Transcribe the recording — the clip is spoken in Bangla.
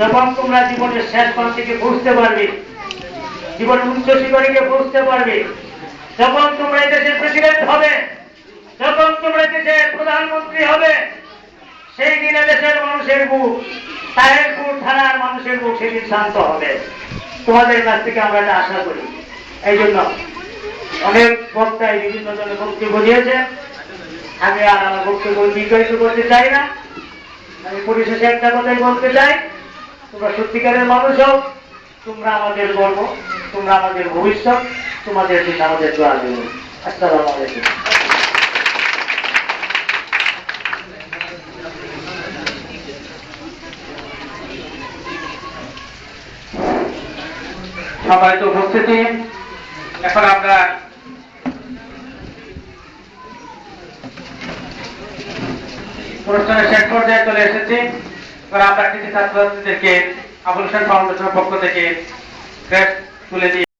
যখন তোমরা জীবনের শেষ প্রান্তিকে বুঝতে পারবে জীবনের উচ্চ শিখরীকে বুঝতে পারবে, যখন তোমরা দেশের প্রেসিডেন্ট হবে, যখন তোমরা দেশের প্রধানমন্ত্রী হবে, সেই দিনে দেশের মানুষের বুক, তাহেরপুর থানার মানুষের বুক সেদিন শান্ত হবে। তোমাদের কাছ থেকে আমরা এটা আশা করি। এই জন্য অনেক বক্তায় বিভিন্ন জনের বক্তব্য দিয়েছে আমি আর আমার বক্তব্য দীর্ঘায়িত করতে চাই না। আমি পরিশেষে একটা কথাই বলতে চাই, তোমরা সত্যিকারের মানুষ হোক তোমরা আমাদের গর্ব, তোমরা আমাদের ভবিষ্যৎ, তোমাদের দিন আমাদের দোয়া দেব আসসালামু আলাইকুম। সম্মানিত উপস্থিতি। এখন আমরা শেষ পর্যায়ে চলে এসেছি। আমরা কিছু আবুল ফাউন্ডেশনের পক্ষ থেকে তুলে দিয়ে